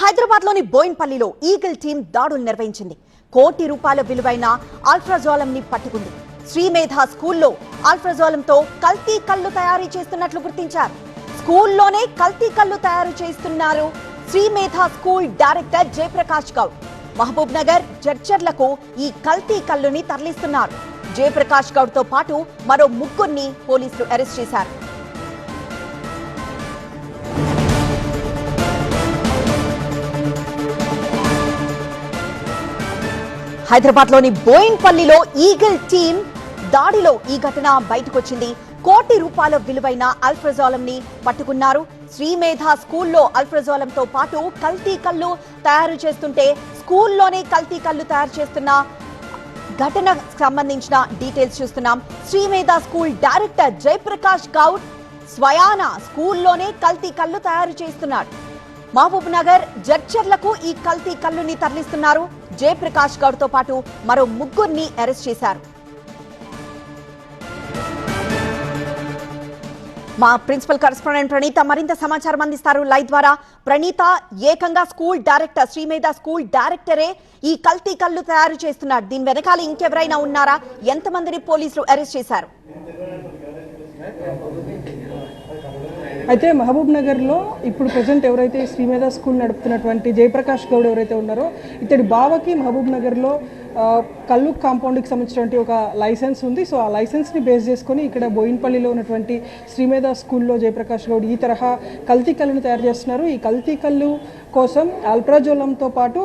హైదరాబాద్లోని బోయిన్పల్లిలో eagle team దాడులు నిర్వహించింది. కోటి రూపాయల విలువైన అల్ట్రాజోలం ని పట్టుకుంది. శ్రీమేధ స్కూల్లో ఆల్ఫ్రాజోలంతో కల్తీ కళ్ళు తయారీ చేస్తున్నట్లు గుర్తించారు. స్కూల్లోనే కల్తీ కళ్ళు తయారు చేస్తున్నారు Srimedha school director Jayaprakash Goud. Mahabubnagar జడ్చర్లకు ఈ కల్తీ కళ్ళుని తరలిస్తున్నారు. జయప్రకాష్ గౌడ్తో పాటు మరో ముగ్గురిని పోలీసులు అరెస్ట్ చేశారు. హైదరాబాద్లోని బోయిన్పల్లిలో ఈగల్ టీం దాడిలో ఈ ఘటన బయటకొచ్చింది. కోటి రూపాయల విలువైన అల్ఫ్రజాలం ని పట్టుకున్నారు. శ్రీమేధ స్కూల్లో అల్ఫ్రజోలంతో పాటు కల్తీ కళ్ళు తయారు చేస్తుంటే స్కూల్లోనే కల్తీ కళ్ళు తయారు చేస్తున్న ఘటనకు సంబంధించిన డీటెయిల్స్ చూస్తున్నాం. శ్రీమేధ స్కూల్ డైరెక్టర్ జయప్రకాష్ గౌడ్ స్వయాన స్కూల్లోనే కల్తీ కళ్ళు తయారు చేస్తున్నాడు. మహబూబ్ నగర్ జడ్చర్లకు ఈ కల్తీ కల్లుని తరలిస్తున్నారు. జయప్రకాష్ గౌడ్తో పాటు మరో ముగ్గురిని అరెస్ట్ చేశారు. మా ప్రిన్సిపల్ కరెస్పాండెంట్ ప్రణీత మరింత సమాచారం అందిస్తారు. లైవ్ ద్వారా ప్రణీత ఏకంగా స్కూల్ డైరెక్టర్ శ్రీమేధ స్కూల్ డైరెక్టరే ఈ కల్తీ కళ్ళు తయారు చేస్తున్నారు. దీని వెనకాల ఇంకెవరైనా ఉన్నారా? ఎంతమందిని పోలీసులు అరెస్ట్ చేశారు? అయితే మహబూబ్ నగర్లో ఇప్పుడు ప్రజెంట్ ఎవరైతే శ్రీమేధ స్కూల్ నడుపుతున్నటువంటి జయప్రకాష్ గౌడ్ ఎవరైతే ఉన్నారో ఇతడి బావకి మహబూబ్ నగర్లో కల్లు కాంపౌండ్కి సంబంధించినటువంటి ఒక లైసెన్స్ ఉంది. సో ఆ లైసెన్స్ని బేస్ చేసుకొని ఇక్కడ బోయిన్పల్లిలో ఉన్నటువంటి శ్రీమేధ స్కూల్లో జయప్రకాష్ గౌడ్ ఈ తరహా కల్తీ కళ్ళును తయారు చేస్తున్నారు. ఈ కల్తీ కళ్ళు కోసం అల్ప్రాజోలంతో పాటు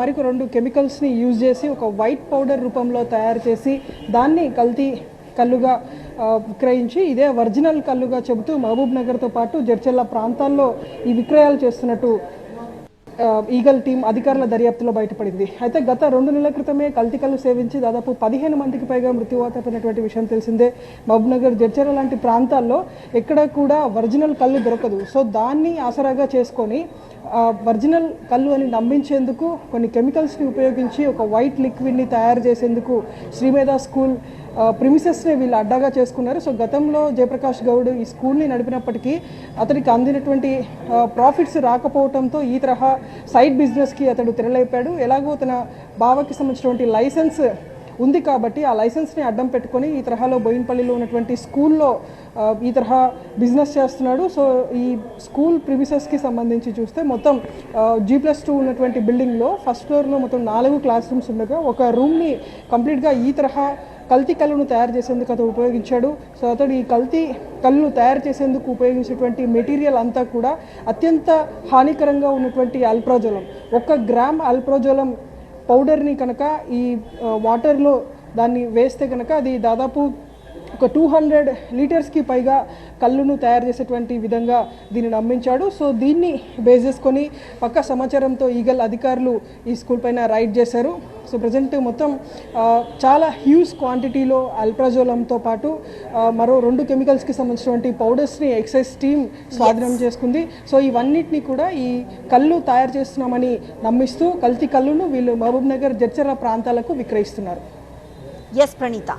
మరికొ రెండు కెమికల్స్ని యూజ్ చేసి ఒక వైట్ పౌడర్ రూపంలో తయారు చేసి దాన్ని కల్తీ కళ్ళుగా విక్రయించి ఇదే ఒరిజినల్ కళ్ళుగా చెబుతూ మహబూబ్ నగర్తో పాటు జడ్చెల్ల ప్రాంతాల్లో ఈ విక్రయాలు చేస్తున్నట్టు ఈగల్ టీం అధికారుల దర్యాప్తులో బయటపడింది. అయితే గత రెండు నెలల క్రితమే కల్తీ సేవించి దాదాపు పదిహేను మందికి పైగా మృత్యువాత పడినటువంటి విషయం తెలిసిందే. మహబూబ్నగర్ జడ్చెర లాంటి ప్రాంతాల్లో ఎక్కడ కూడా ఒరిజినల్ కళ్ళు దొరకదు. సో దాన్ని ఆసరాగా చేసుకొని ఒరిజినల్ కళ్ళు అని నమ్మించేందుకు కొన్ని కెమికల్స్ని ఉపయోగించి ఒక వైట్ లిక్విడ్ని తయారు చేసేందుకు శ్రీమేధ స్కూల్ ప్రిమిసెస్ని వీళ్ళు అడ్డాగా చేసుకున్నారు. సో గతంలో జయప్రకాష్ గౌడ్ ఈ స్కూల్ని నడిపినప్పటికీ అతనికి అందినటువంటి ప్రాఫిట్స్ రాకపోవడంతో ఈ తరహా సైడ్ బిజినెస్కి అతడు తెరలేపాడు. ఎలాగో తన బావకి సంబంధించినటువంటి లైసెన్స్ ఉంది కాబట్టి ఆ లైసెన్స్ని అడ్డం పెట్టుకొని ఈ తరహాలో బోయిన్పల్లిలో ఉన్నటువంటి స్కూల్లో ఈ తరహా బిజినెస్ చేస్తున్నాడు. సో ఈ స్కూల్ ప్రిమిసెస్కి సంబంధించి చూస్తే మొత్తం జీ ప్లస్ టూ ఉన్నటువంటి బిల్డింగ్లో ఫస్ట్ ఫ్లోర్లో మొత్తం నాలుగు క్లాస్ రూమ్స్ ఉండగా ఒక రూమ్ని కంప్లీట్గా ఈ తరహా కల్తీ కళ్ళును తయారు చేసేందుకు అతను ఉపయోగించాడు. సో అతడు ఈ కల్తీ కళ్ళు తయారు చేసేందుకు ఉపయోగించేటువంటి మెటీరియల్ అంతా కూడా అత్యంత హానికరంగా ఉన్నటువంటి అల్ప్రోజోలం. ఒక గ్రామ్ అల్ప్రోజోలం పౌడర్ని కనుక ఈ వాటర్లో దాన్ని వేస్తే కనుక అది దాదాపు ఒక టూ హండ్రెడ్ లీటర్స్కి పైగా కళ్ళును తయారు చేసేటువంటి విధంగా దీన్ని నమ్మించాడు సో దీన్ని బేస్ చేసుకొని పక్క సమాచారంతో ఈగల్ అధికారులు ఈ స్కూల్ పైన రైడ్ చేశారు. సో ప్రజెంట్ మొత్తం చాలా హ్యూజ్ క్వాంటిటీలో అల్ప్రాజోలంతో పాటు మరో రెండు కెమికల్స్కి సంబంధించినటువంటి పౌడర్స్ని ఎక్సైజ్ టీమ్ స్వాధీనం చేసుకుంది. సో ఇవన్నిటిని కూడా ఈ కళ్ళు తయారు చేస్తున్నామని నమ్మిస్తూ కల్తీ కళ్ళును వీళ్ళు మహబూబ్ నగర్ జడ్చర్ల ప్రాంతాలకు విక్రయిస్తున్నారు. ఎస్ ప్రణీత.